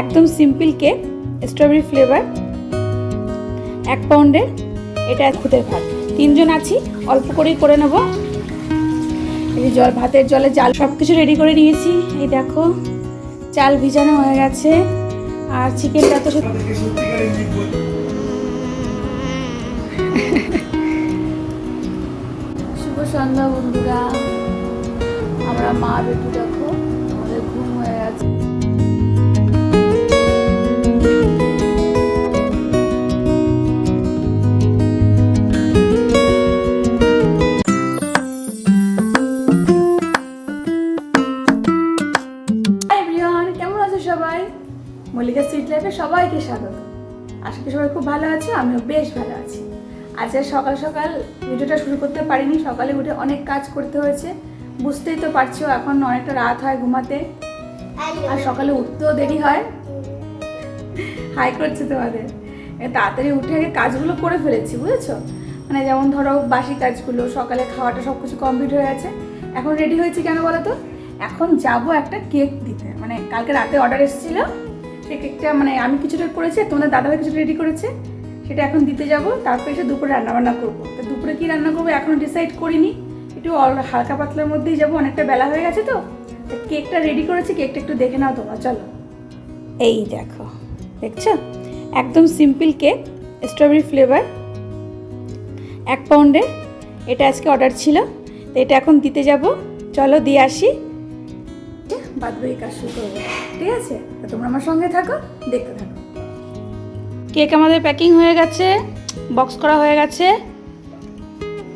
একদম simple cake strawberry flavour এক পাউন্ডের এটা খুদের ভাত। তিনজন আছি অল্প করেই করে নেব। এই জল ভাতের জলে জাল সব কিছু রেডি করে নিয়েছি। এই দেখো চাল ভিজানো হয়ে গেছে। আর চিকেনটা তো শুভ সন্ধ্যা বন্ধুরা। আমরা মা বেটু দেখো সবাইকে স্বাগত। আশা করি সবাই খুব ভালো আছো, আমিও বেশ ভালো আছি। আজকে সকাল সকাল ভিডিওটা শুরু করতে পারিনি, সকালে উঠে অনেক কাজ করতে হয়েছে। বুঝতেই তো পারছ, এখন অনেকটা রাত হয় ঘুমাতে। আর সকালে উঠতেও দেরি হয়। হাই করছে তোমাদের। তাড়াতাড়ি উঠে আগে কাজগুলো করে ফেলেছি, বুঝেছ? মানে যেমন ধরো বাসি কাজগুলো, সকালে খাওয়াটা সব কিছু কমপ্লিট হয়ে গেছে। এখন রেডি হয়েছি কেন বলো তো? এখন যাব একটা কেক দিতে। মানে কালকে রাতে অর্ডার এসেছিল। সেই কেকটা মানে আমি কিছুটা করেছি তোমাদের দাদাভাই কিছুটা রেডি করেছে, সেটা এখন দিতে যাব, তারপরে এসে দুপুরে রান্নাবান্না করব। তো দুপুরে কী রান্না করব এখনও ডিসাইড করিনি, একটু হালকা পাতলার মধ্যেই যাব, অনেকটা বেলা হয়ে গেছে তো কেকটা রেডি করেছি কেকটা একটু দেখে নাও তোমরা, চলো। এই দেখো, দেখছ? একদম সিম্পল কেক স্ট্রবেরি ফ্লেভার এক পাউন্ডের এটা আজকে অর্ডার ছিল, তো এটা এখন দিতে যাব, চলো দিয়ে আসি। বাদ বাকি কাজ শুরু করব। ঠিক আছে? তোমরা আমার সঙ্গে থাকো দেখতে থাকো। কেক আমাদের প্যাকিং হয়ে গেছে বক্স করা হয়ে গেছে।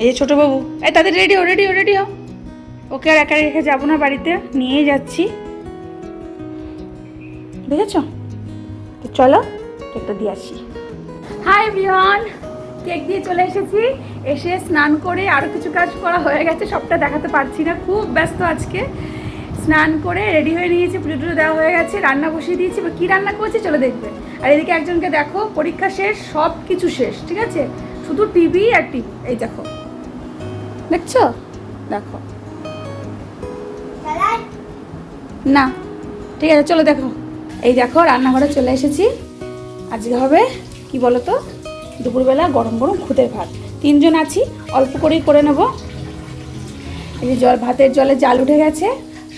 এই যে ছোটো বাবু এই তাদের রেডি হো রেডি হো রেডি হো ওকে আর একা রেখে যাব না বাড়িতে নিয়ে যাচ্ছি। দেখেছ? তো চলো কেকটা দিয়ে আসি। হাই এভরিওয়ান কেক দিয়ে চলে এসেছি। এসে স্নান করে আরও কিছু কাজ করা হয়ে গেছে সবটা দেখাতে পারছি না। খুব ব্যস্ত আজকে। স্নান করে রেডি হয়ে নিয়েছি, পুজো টুজো দেওয়া হয়ে গেছে, রান্না বসিয়ে দিয়েছি, এবার কী রান্না করেছি চলো দেখবে। আর এদিকে একজনকে দেখো, পরীক্ষা শেষ সব কিছু শেষ, ঠিক আছে? শুধু টিভি আর টিভি এই দেখো। দেখছ? দেখো। না, ঠিক আছে, চলো দেখো। এই দেখো, রান্নাঘরে চলে এসেছি। আজকে হবে, কি বলো তো দুপুরবেলা গরম গরম খুদের ভাত। তিনজন আছি, অল্প করেই করে নেব। এই যে জল, ভাতের জলে জাল উঠে গেছে।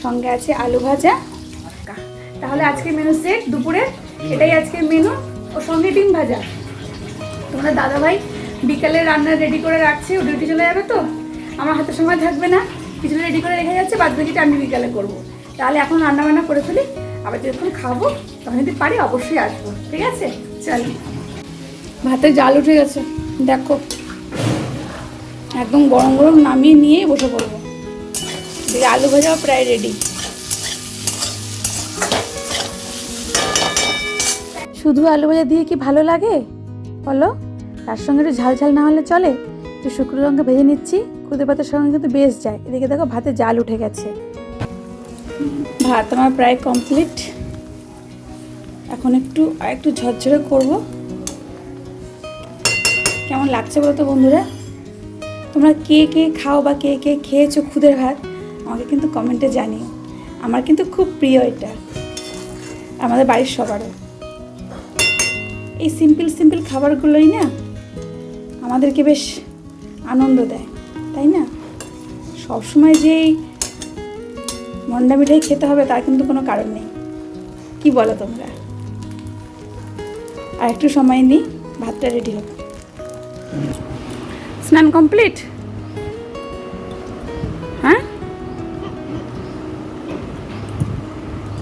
সঙ্গে আছে আলু ভাজা। তাহলে আজকে মেনু সেট দুপুরে, এটাই আজকে মেনু ও সঙ্গে ডিম ভাজা। তোমাদের দাদাভাই বিকালে রান্না রেডি করে রাখছে, ও ডিউটি চলে যাবে তো? আমার হাতে সময় থাকবে না। কিছু রেডি করে রেখে যাচ্ছে বাদ বাকিটা আমি বিকালে করব। তাহলে এখন রান্না বান্না করে ফেলি। আবার যখন খাব, তখন যদি পারি অবশ্যই আসব। ঠিক আছে? চল। ভাতে জাল উঠে গেছে। দেখো, একদম গরম গরম নামিয়ে নিয়ে বসে পড়ব। আলু ভাজাও প্রায় রেডি শুধু আলু ভাজা দিয়ে কি ভালো লাগে? বলো। তার সঙ্গে একটু ঝাল ঝাল না হলে চলে। একটু শুকনো লঙ্কা ভেজে নিচ্ছি। খুদে পাতার সঙ্গে কিন্তু বেশ যায়। এদিকে দেখো ভাতে জাল উঠে গেছে। ভাত আমার প্রায় কমপ্লিট এখন একটু আর একটু ঝরঝরে করব। কেমন লাগছে বলো তো বন্ধুরা? তোমরা কে কে খাও বা কে কে খেয়েছো খুদের ভাত? আমাকে কিন্তু কমেন্টে জানিও। আমার কিন্তু খুব প্রিয় এটা। আমাদের বাড়ির সবারও। এই সিম্পল সিম্পল খাবারগুলোই না আমাদেরকে বেশ আনন্দ দেয়, তাই না? সবসময় যে মন্ডা মিঠাই খেতে হবে তার কিন্তু কোনো কারণ নেই। কি বলো তোমরা? আর একটু সময় নিই, ভাতটা রেডি হবে। স্নান কমপ্লিট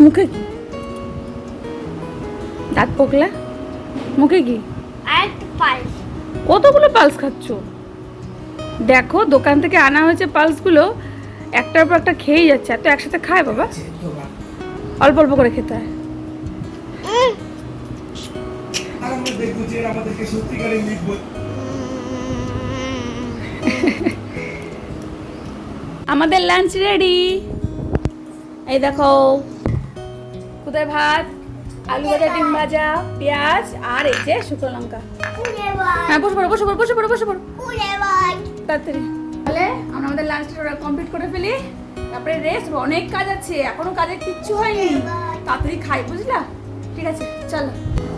মুখে কি? দাঁত পোকলা? মুখে কি? কতগুলো পালস খাচ্ছ? দেখো দোকান থেকে আনা হয়েছে পালসগুলো একটার পর একটা খেয়েই যাচ্ছে এত একসাথে খায় বাবা। অল্প অল্প করে খেতে হয়। আমাদের লাঞ্চ রেডি এই দেখো। কোথায় ভাত? আলু ভাজা ডিম ভাজা পেঁয়াজ আর এই যে শুকনো লঙ্কা। হ্যাঁ বসে পড়ো বসে পড়ো বসে পড়ো বসে পড়ো। তাড়াতাড়ি। তাহলে আমরা আমাদের লাঞ্চটা কমপ্লিট করে ফেলি। তারপরে রেস্ট অনেক কাজ আছে। এখনও কাজের কিচ্ছু হয়নি। তাড়াতাড়ি খাই বুঝলা? ঠিক আছে চলো।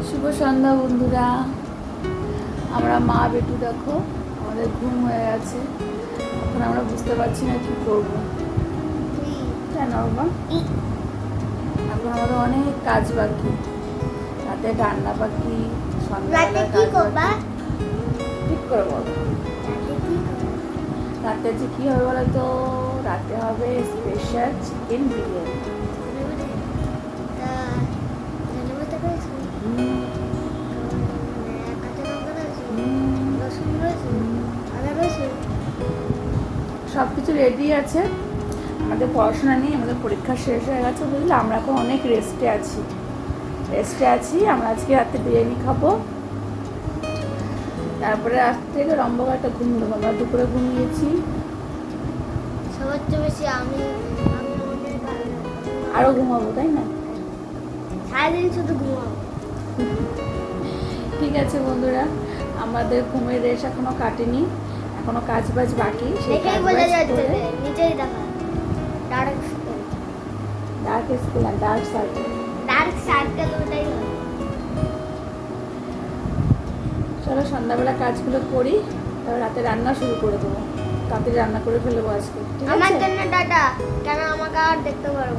শুভ সন্ধ্যা বন্ধুরা। আমরা মা বেটু দেখো আমাদের ঘুম হয়ে গেছে। এখন আমরা বুঝতে পারছি না কি করব। কেন বাবা এখন আমাদের অনেক কাজ বাকি। রাতে রান্না বাকি রাতে সন্ধ্যাবেলা কি কাজ বাকি। ঠিক করে বলো। রাতে যে কী হবে বলো তো? রাতে হবে স্পেশাল চিকেন বিরিয়ানি। সব কিছু রেডি আছে? আমাদের পড়াশোনা নিয়ে আমাদের পরীক্ষা শেষ হয়ে গেছে বুঝলে? আমরা এখন অনেক রেস্টে আছি। রেস্টে আছি আমরা আজকে রাতে বিরিয়ানি খাব। তারপরে আজ থেকে রম্বক একটা ঘুম দেবো আমরা দুপুরে ঘুমিয়েছি। সবার চেয়ে বেশি আমি। আরও ঘুমাবো তাই না? সারাদিন শুধু ঘুমাবো। ঠিক আছে বন্ধুরা আমাদের ঘুমের রেশ এখনও কাটেনি এখনও কাজ বাজ বাকি সেই বোঝা যাচ্ছে নিজেই দেখা ডার্ক ডার্ক স্কুল আর ডার্ক সার্কেল ডার্ক সার্কেল ওটাই চলো সন্ধ্যাবেলা কাজগুলো করি তারপর রাতে রান্না শুরু করে দেবো। তাড়াতাড়ি রান্না করে ফেলব আজকে আমার জন্য টাটা কেন আমাকে আর দেখতে পারব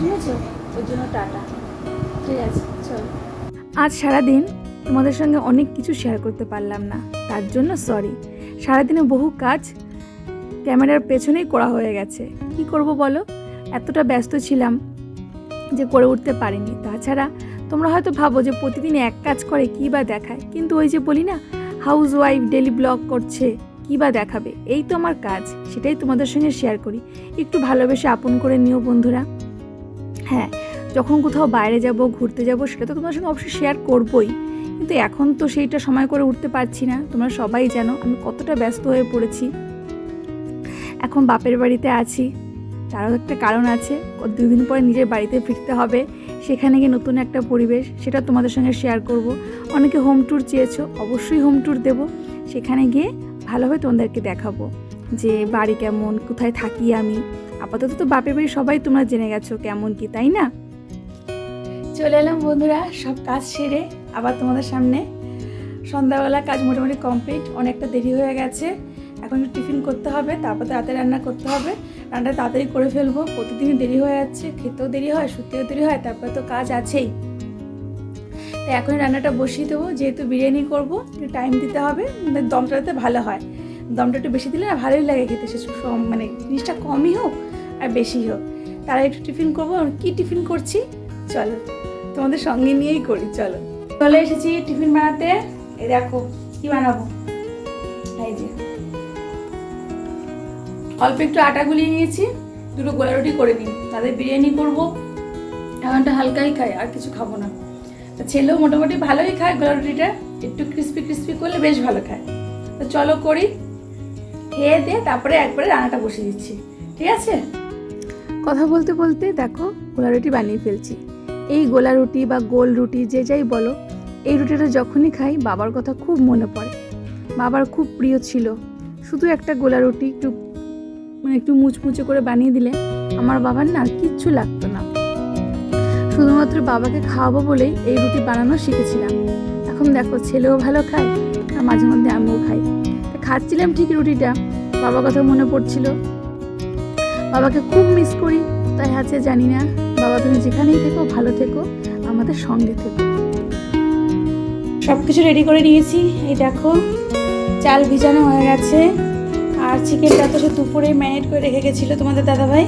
শুনেছো? ওর জন্য টাটা। ঠিক আছে চলো। আজ সারাদিন তোমাদের সঙ্গে অনেক কিছু শেয়ার করতে পারলাম না তার জন্য সরি সারাদিনে বহু কাজ ক্যামেরার পেছনেই করা হয়ে গেছে। কি করব বলো? এতটা ব্যস্ত ছিলাম যে করে উঠতে পারিনি। তাছাড়া তোমরা হয়তো ভাবো যে প্রতিদিন এক কাজ করে কী বা দেখায়। কিন্তু ওই যে বলি না হাউস ওয়াইফ ডেলি ব্লগ করছে, কী বা দেখাবে? এই তো আমার কাজ, সেটাই তোমাদের সঙ্গে শেয়ার করি। একটু ভালোবেসে আপন করে নিও বন্ধুরা। হ্যাঁ যখন কোথাও বাইরে যাব, ঘুরতে যাব, সেটা তো তোমার সঙ্গে অবশ্যই শেয়ার করবই। কিন্তু এখন তো সেইটা সময় করে উঠতে পারছি না। তোমরা সবাই জানো আমি কতটা ব্যস্ত হয়ে পড়েছি। এখন বাপের বাড়িতে আছি। তারও একটা কারণ আছে দুদিন পরে নিজের বাড়িতে ফিরতে হবে, সেখানে গিয়ে নতুন একটা পরিবেশ, সেটা তোমাদের সঙ্গে শেয়ার করব। অনেকে হোম ট্যুর চেয়েছো, অবশ্যই হোম ট্যুর দেবো। সেখানে গিয়ে ভালোভাবে তোমাদেরকে দেখাবো যে বাড়ি কেমন, কোথায় থাকি আমি। আপাতত তো বাপের বাড়ি সবাই তোমরা জেনে গেছো কেমন কি, তাই না? চলে এলাম বন্ধুরা, সব কাজ সেরে আবার তোমাদের সামনে। সন্ধ্যাবেলা কাজ মোটামুটি কমপ্লিট অনেকটা দেরি হয়ে গেছে। এখন একটু টিফিন করতে হবে, তারপর রাতে রান্না করতে হবে। রান্নাটা তাড়াতাড়ি করে ফেলব। প্রতিদিনই দেরি হয়ে যাচ্ছে, খেতেও দেরি হয়, শুতেও দেরি হয়, তারপরে তো কাজ আছেই। তাই এখন রান্নাটা বসিয়ে দেবো। যেহেতু বিরিয়ানি করব, একটু টাইম দিতে হবে মানে দমটা যাতে ভালো হয়। দমটা একটু বেশি দিলে না ভালোই লাগে খেতে, সে মানে জিনিসটা কমই হোক আর বেশি হোক। তারা একটু টিফিন করব। কি টিফিন করছি? চলো, তোমাদের সঙ্গে নিয়েই করি, চলো। চলে এসেছি টিফিন বানাতে। এই দেখো, কি বানাবো? অল্প একটু আটা গুলিয়ে নিয়েছি, দুটো গোলা রুটি করে নিই। তাদের বিরিয়ানি করব। এখনটা হালকাই খাই, আর কিছু খাব না। তা ছেলেও মোটামুটি ভালোই খায় গোলা রুটিটা, একটু ক্রিস্পি ক্রিস্পি করলে বেশ ভালো খায়। তো চলো করি, খেয়ে দিয়ে তারপরে একবারে রান্নাটা বসিয়ে দিচ্ছি। ঠিক আছে? কথা বলতে বলতে দেখো, গোলা রুটি বানিয়ে ফেলছি। এই গোলা রুটি বা গোল রুটি যে যাই বলো, এই রুটিটা যখনই খাই বাবার কথা খুব মনে পড়ে। বাবার খুব প্রিয় ছিল। শুধু একটা গোলা রুটি, একটু মানে একটু মুচমুচে করে বানিয়ে দিলে আমার বাবার না কিচ্ছু লাগতো না। শুধুমাত্র বাবাকে খাওয়াবো বলেই এই রুটি বানানো শিখেছিলাম। এখন দেখো ছেলেও ভালো খায় আর মাঝে মধ্যে আমিও খাই। খাচ্ছিলাম ঠিক রুটিটা বাবার কথা মনে পড়ছিল। বাবাকে খুব মিস করি, তাই আছে জানি না। বাবা তুমি যেখানেই থেকো, ভালো থেকো, আমাদের সঙ্গে থেকো। সব কিছু রেডি করে নিয়েছি। এই দেখো, চাল ভিজানো হয়ে গেছে। আর চিকেনটা তো সে দুপুরেই ম্যারিনেট করে রেখে গেছিল তোমাদের দাদাভাই।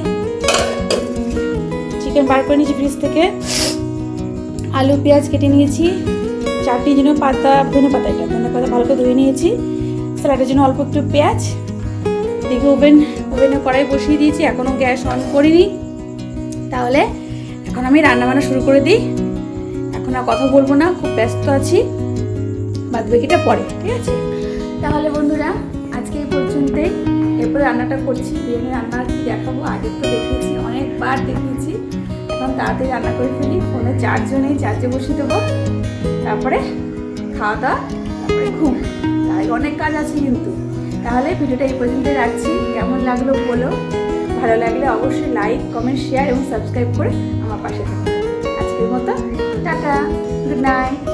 চিকেন বার করে নিয়েছি ফ্রিজ থেকে। আলু, পেঁয়াজ কেটে নিয়েছি। চাটনির জন্য পাতা, ধনে পাতা, এটা ধনে পাতা ভালো করে ধুয়ে নিয়েছি। স্যালাডের জন্য অল্প একটু পেঁয়াজ। এদিকে ওভেন, ওভেনে কড়াই বসিয়ে দিয়েছি এখনও গ্যাস অন করিনি। তাহলে এখন আমি রান্না বান্না শুরু করে দিই। এখন আর কথা বলব না, খুব ব্যস্ত আছি। বাদ বাকিটা পরে, ঠিক আছে? তাহলে বন্ধুরা আজকে এই পর্যন্তই। এরপর রান্নাটা করছি, বিরিয়ানি রান্না কি দেখাবো? আগে তো দেখিয়েছি, অনেকবার দেখিয়েছি। এখন তাড়াতাড়ি রান্না করে ফেলি। ফোনে চার্জও নেই চার্জে বসিয়ে দেবো। তারপরে খাওয়া দাওয়া, তারপরে ঘুম। আগে অনেক কাজ আছে কিন্তু। তাহলে ভিডিওটা এই পর্যন্ত রাখছি। কেমন লাগল বলো। ভালো লাগলে অবশ্যই লাইক কমেন্ট শেয়ার এবং সাবস্ক্রাইব করে আমার পাশে থাকো। আজকের মতো, টাটা গুড নাইট